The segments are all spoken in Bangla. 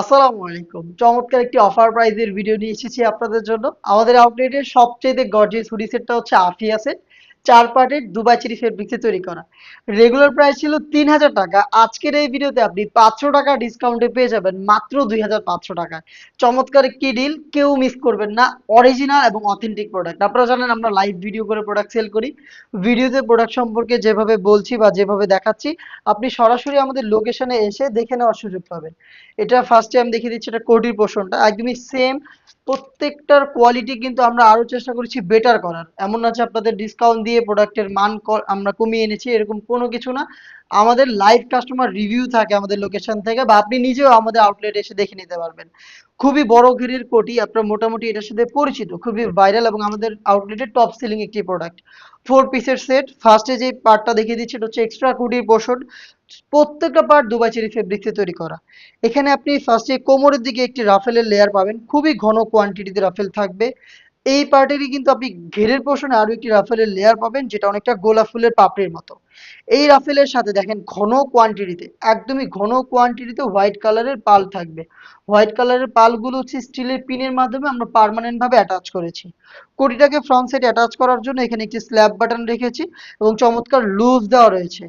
আসসালামু আলাইকুম। চমৎকার একটি অফার প্রাইজের ভিডিও নিয়ে এসেছি আপনাদের জন্য। আমাদের আউটলেটের সবচেয়ে গর্জিয়াস হুডি সেটটা হচ্ছে আফিয়া সেট চার পার্টের দুবাই চেরি ফেব্রিক্সে তৈরি করা। রেগুলার প্রাইস ছিল তিন হাজার টাকা। আজকের এই ভিডিওতে আপনি পাঁচশো টাকা ডিসকাউন্টে পেয়ে যাবেন মাত্র দুই হাজার পাঁচশো টাকায় চমৎকার একটি ডিল কেউ মিস করবেন না। অরিজিনাল এবং অথেন্টিক প্রোডাক্ট আপনারা জানেন আমরা লাইভ ভিডিও করে প্রোডাক্ট সেল করি। ভিডিওতে প্রোডাক্ট সম্পর্কে যেভাবে বলছি বা যেভাবে দেখাচ্ছি, আপনি সরাসরি আমাদের লোকেশনে এসে দেখে নেওয়ার সুযোগ পাবেন। এটা ফার্স্টে আমি দেখিয়ে দিচ্ছি, এটা কোটির পোষণটা। একদমই সেম প্রত্যেকটার কোয়ালিটি কিন্তু আমরা আরও চেষ্টা করেছি বেটার করার। এমন না যে আপনাদের ডিসকাউন্ট দিয়ে প্রোডাক্টের মান আমরা কমিয়ে এনেছি এরকম কোনো কিছু না। আমাদের লাইভ কাস্টমার রিভিউ থাকে আমাদের লোকেশন থেকে বা আপনি নিজেও আমাদের আউটলেট এসে দেখে নিতে পারবেন। খুবই বড় ঘেরের কোটি আপনার মোটামুটি এটার সাথে পরিচিত খুবই ভাইরাল এবং আমাদের আউটলেটের টপ সেলিং একটি প্রোডাক্ট ফোর পিসের সেট ফার্স্টে যে পার্টটা দেখিয়ে দিচ্ছি এটা হচ্ছে এক্সট্রা কুটির পোর্শন প্রত্যেকটা পার্ট দুবাই চেরি ফেব্রিক্সে তৈরি করা। এখানে আপনি ফার্স্টে কোমরের দিকে একটি রাফেলের লেয়ার পাবেন। খুবই ঘন কোয়ান্টিটিতে রাফেল থাকবে। এই পার্টেরই কিন্তু আপনি ঘেরের পোর্শনে আরও একটি রাফেলের লেয়ার পাবেন, যেটা অনেকটা গোলাপ ফুলের পাপড়ির মতো। এই রাফেলের সাথে দেখেন ঘন কোয়ান্টিটিতে একদমই ঘন কোয়ান্টিটিতে হোয়াইট কালারের পাল থাকবে। হোয়াইট কালারের পালগুলো হচ্ছে স্টিলের পিনের মাধ্যমে আমরা পার্মানেন্ট ভাবে অ্যাটাচ করেছি। কোটিটাকে ফ্রন্ট সাইড অ্যাটাচ করার জন্য এখানে একটি স্ল্যাব বাটন রেখেছি এবং চমৎকার লুজ দেওয়া রয়েছে।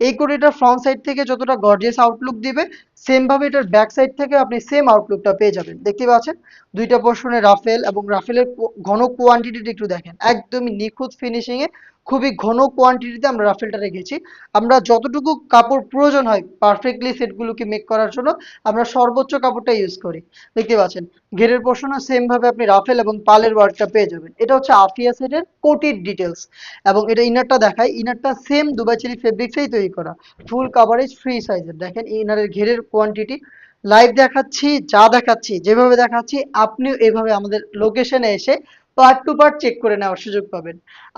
এই কোটিটা ফ্রন্ট সাইড থেকে যতটা গর্জিয়াস আউটলুক দিবে সেম ভাবে এটার ব্যাক সাইড থেকে আপনি সেম আউটলুকটা পেয়ে যাবেন। দেখতে পাচ্ছেন? দুইটা পোর্শনে রাফেল এবং রাফেলের ঘন কোয়ান্টিটিটা একটু দেখেন। একদমই নিখুঁত ফিনিশিং এ খুবই ঘন কোয়ান্টিটিতে আমরা রাফেলটা রেখেছি। আমরা যতটুকু কাপড় প্রয়োজন হয় পারফেক্টলি সেটগুলোকে মেক করার জন্য, আমরা সর্বোচ্চ কাপড়টা ইউজ করি। দেখতে পাচ্ছেন? ঘেরের পোর্শনও সেম ভাবে আপনি রাফেল এবং পালের ওয়ার্কটা পেয়ে যাবেন। এটা হচ্ছে আফিয়া সেটের কোটির ডিটেলস এবং এটা ইনারটা দেখায়। ইনারটা সেম দুবাই চিলি ফেব্রিক্সেই তৈরি করা। ফুল কাভারেজ ফ্রি সাইজের দেখেন ইনারের ঘেরের কোয়ান্টিটি লাইভ দেখাচ্ছি, যা দেখাচ্ছি, যেভাবে দেখাচ্ছি, আপনিও এভাবে আমাদের লোকেশনে এসে পার্ট টু পার্ট চেক করে নেওয়ার সুযোগ পাবেন।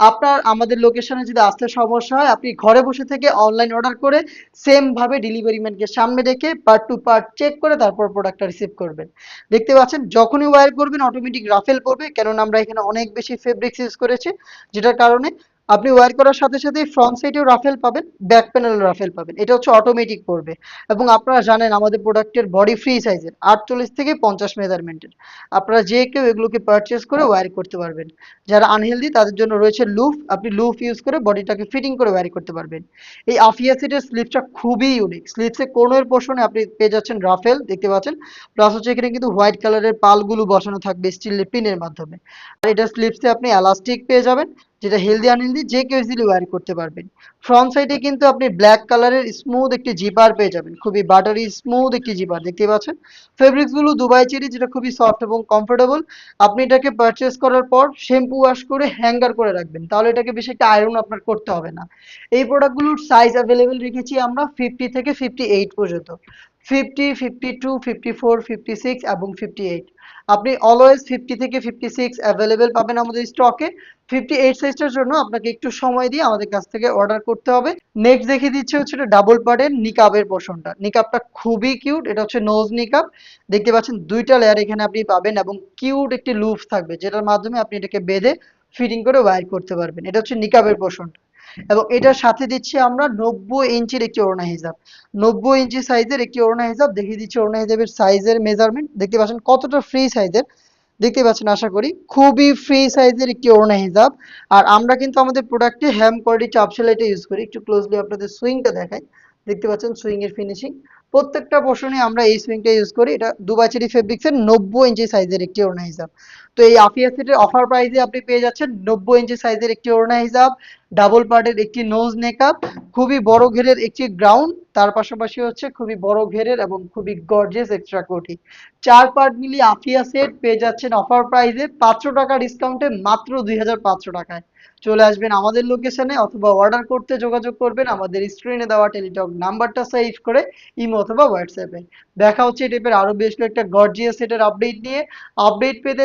আপনার, আমাদের লোকেশনে যদি আসতে সমস্যা হয়, আপনি ঘরে বসে থেকে অনলাইন অর্ডার করে সেম ভাবে ডেলিভারি ম্যানকে সামনে রেখে পার্ট টু পার্ট চেক করে তারপর প্রোডাক্টটা রিসিভ করবেন। দেখতে পাচ্ছেন, যখনই ওয়্যার করবেন অটোমেটিক রাফেল পড়বে, কেননা আমরা এখানে অনেক বেশি ফেব্রিক্স ইউজ করেছি, যেটার কারণে আপনি ওয়্যার করার সাথে সাথে ফ্রন্ট সাইডেও রাফেল পাবেন ব্যাক প্যানেল রাফেল পাবেন। এটা হচ্ছে অটোমেটিক পড়বে এবং আপনারা জানেন, আমাদের প্রোডাক্টের বডি ফ্রি সাইজের আটচল্লিশ থেকে পঞ্চাশ মেজারমেন্টের আপনারা যে কেউ এগুলোকে পারচেস করে ওয়্যার করতে পারবেন। যারা আনহেলদি তাদের জন্য রয়েছে লুফ আপনি লুফ ইউজ করে বডিটাকে ফিটিং করে ওয়্যার করতে পারবেন। এই আফিয়া সেটের স্লিপসটা খুবই ইউনিক স্লিপসে কোনোর পোর্শনে আপনি পেয়ে যাচ্ছেন রাফেল দেখতে পাচ্ছেন। প্লাস হচ্ছে এখানে কিন্তু হোয়াইট কালারের পালগুলো বসানো থাকবে স্টিলের পিনের মাধ্যমে। আর এটা স্লিপসে আপনি এলাস্টিক পেয়ে যাবেন। যেটা হেলদি আনহেলদি যে কেউ ইজিলি ওয়ার করতে পারবেন। ফ্রন্ট সাইডে কিন্তু আপনি ব্ল্যাক কালারের স্মুথ একটি জিপার পেয়ে যাবেন। খুবই বাটারি স্মুথ একটি জিপার দেখতে পাচ্ছেন? ফেব্রিক্সগুলো দুবাই চেরি যেটা খুবই সফট এবং কমফোর্টেবল আপনি এটাকে পারচেস করার পর শ্যাম্পু ওয়াশ করে হ্যাঙ্গার করে রাখবেন। তাহলে এটাকে বেশি একটা আয়রন আপনার করতে হবে না। এই প্রোডাক্টগুলোর সাইজ অ্যাভেলেবেল রেখেছি আমরা ফিফটি থেকে ফিফটি এইট পর্যন্ত। Fifty fifty two fifty four fifty six এবং ফিফটি এইট আপনি অলওয়েজ ফিফটি থেকে ফিফটি সিক্স অ্যাভেলেবেল পাবেন আমাদের স্টকে ফিফটি এইট সাইজটার জন্য আপনাকে একটু সময় দিয়ে আমাদের কাছ থেকে অর্ডার করতে হবে। নেক্সট দেখিয়ে দিচ্ছে হচ্ছে এটা ডাবল পার্টের নিকাবের পোর্শনটা নিকাবটা খুবই কিউট এটা হচ্ছে নোজ নিকাব দেখতে পাচ্ছেন দুইটা লেয়ার এখানে আপনি পাবেন এবং কিউট একটি লুপ থাকবে, যেটার মাধ্যমে আপনি এটাকে বেঁধে ফিটিং করে ওয়্যার করতে পারবেন। এটা হচ্ছে নিকাবের পোর্শনটা এবং এটার সাথে দিচ্ছি আমরা নব্বই ইঞ্চির একটি ওড়না হিসাব নব্বই ইঞ্চি সাইজের একটি ওড়না হিসাব দেখিয়ে দিচ্ছি ওড়না হিসাবের সাইজের মেজারমেন্ট দেখতে পাচ্ছেন কতটা ফ্রি সাইজের দেখতে পাচ্ছেন, আশা করি খুবই ফ্রি সাইজের একটি ওড়না হিসাব আর আমরা কিন্তু আমাদের প্রোডাক্টে হ্যাম কোয়ালিটি চাপ সেলাইটা ইউজ করি। একটু ক্লোজলি আপনাদের সুইংটা দেখাই। দেখতে পাচ্ছেন সুইং এর ফিনিশিং প্রত্যেকটা পোর্শনে আমরা এই সুইংটা ইউজ করি। এটা দুবাচেরি ফেব্রিক্স এর নব্বই ইঞ্চি সাইজের একটি ওড়না হিসাব তো এই আফিয়া সেটের অফার প্রাইসে আপনি পেয়ে যাচ্ছেন নব্বই ইঞ্চি সাইজের একটি ওড়না হিসাব ডাবল পার্টের একটি নোজ মেকআপ খুবই বড় ঘেরের একটি গ্রাউন্ড তার পাশাপাশি হচ্ছে খুবই বড় ঘেরের এবং খুবই গর্জিয়াস এক্সট্রা কোটি চার পার্ট মিলিয়ে আফিয়া সেট পেয়ে যাচ্ছেন অফার প্রাইসে পাঁচশো টাকা ডিসকাউন্টে মাত্র দুই হাজার পাঁচশো টাকায়। চলে আসবেন আমাদের লোকেশনে অথবা অর্ডার করতে যোগাযোগ করবেন আমাদের স্ক্রিনে দেওয়া টেলিটক নাম্বারটা সেভ করে ইমো অথবা হোয়াটসঅ্যাপে দেখা হচ্ছে এই টাইপের আরও বেশ কয়েকটা গর্জিয়াস সেটের আপডেট নিয়ে। আপডেট পেতে